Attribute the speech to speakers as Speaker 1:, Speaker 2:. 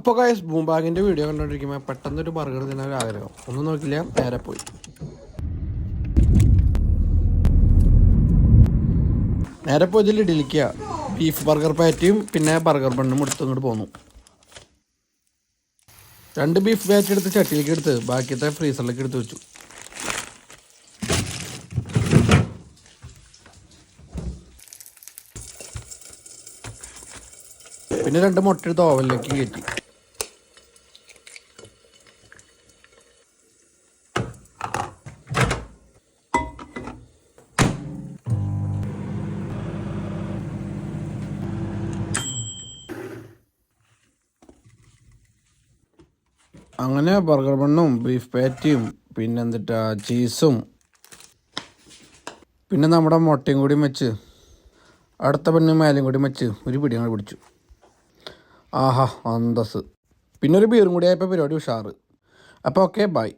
Speaker 1: അപ്പോൾ കായസ് ബൂംബാഗിന്റെ വീഡിയോ കണ്ടുകൊണ്ടിരിക്കുമ്പോൾ പെട്ടെന്നൊരു ബർഗർ തിന്നാൻ ഒരു ആഗ്രഹം. ഒന്നും നോക്കില്ല നേരെ പോയി. നേരെ പോയതിൽ ഇഡലിക്ക ബീഫ് ബർഗർ പാറ്റിയും പിന്നെ ബർഗർ ബണ്ണും എടുത്ത് ഇങ്ങോട്ട് പോന്നു. രണ്ട് ബീഫ് പാറ്റി എടുത്ത് ചട്ടിയിലേക്ക് എടുത്ത് ബാക്കിയത്തെ ഫ്രീസറിലേക്ക് എടുത്ത് വെച്ചു. പിന്നെ രണ്ട് മുട്ട എടുത്ത് ഓവനിലേക്ക് കയറ്റി അങ്ങനെ ബർഗർ ബണ്ണും ബീഫ് പാറ്റിയും പിന്നെ എന്നിട്ടാ ചീസും പിന്നെ നമ്മുടെ മുട്ടയും കൂടി വെച്ച് അടുത്ത പെണ്ണും മേലും കൂടി വെച്ച് ഒരു പിടി ഞങ്ങൾ പിടിച്ചു. ആഹാ അന്തസ് പിന്നെ ഒരു ബീറും കൂടി ആയപ്പോൾ പരിപാടി ഉഷാറ്. അപ്പോൾ ഓക്കെ ബൈ